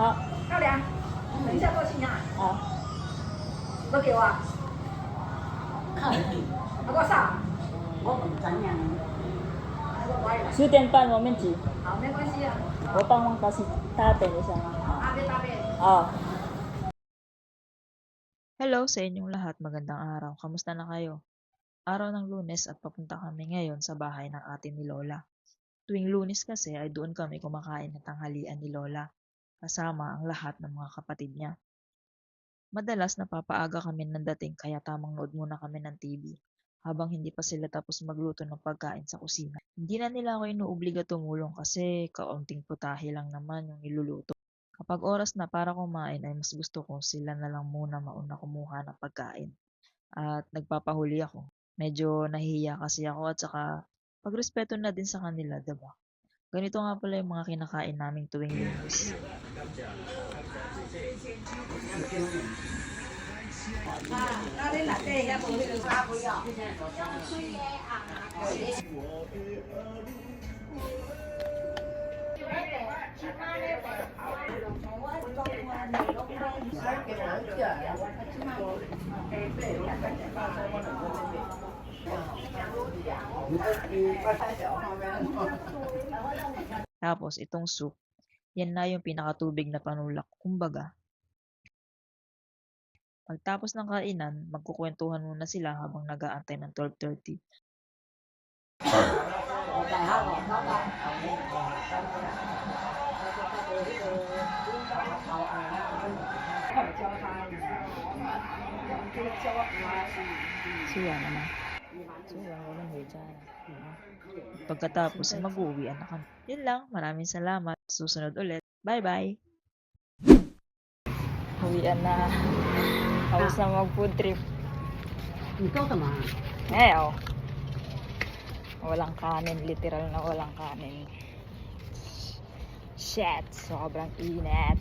好，漂亮，等一下过去啊，好，不给我啊，看你，给我上，我唔怎样。我我也来，十点半我们挤，好，没关系啊，我帮忙打洗，大家等一下啊。大杯大杯。好。 Hello sa inyong lahat, magandang araw. Kamusta na kayo? Araw ng lunes at papunta kami ngayon sa bahay ng ate ni Lola. Tuwing lunes kasi ay doon kami kumakain ng tanghalian ni Lola, kasama ang lahat ng mga kapatid niya. Madalas napapaaga kami ng dating kaya tamang nood muna kami ng TV habang hindi pa sila tapos magluto ng pagkain sa kusina. Hindi na nila ako inuobliga tumulong kasi kaunting putahe lang naman yung niluluto. Kapag oras na para kumain ay mas gusto ko sila na lang muna mauna kumuha ng pagkain. At nagpapahuli ako. Medyo nahihiya kasi ako at saka pagrespeto na din sa kanila, ba? Ganito nga pala yung mga kinakain naming tuwing lunes. Tapos itong soup, yan na yung pinakatubig na panulak. Kumbaga, pagtapos ng kainan, magkukwentuhan muna sila habang nag-aantay ng 12.30. Suya naman. So, yan, walang way dyan. Pagkatapos mag-uwian na kami. Yun lang, maraming salamat. Susunod ulit. Bye-bye! Uwian na. Tapos na mag-food trip. Ikaw tama. Eh, oh. Walang kanin. Literal na walang kanin. Shit! Sobrang init.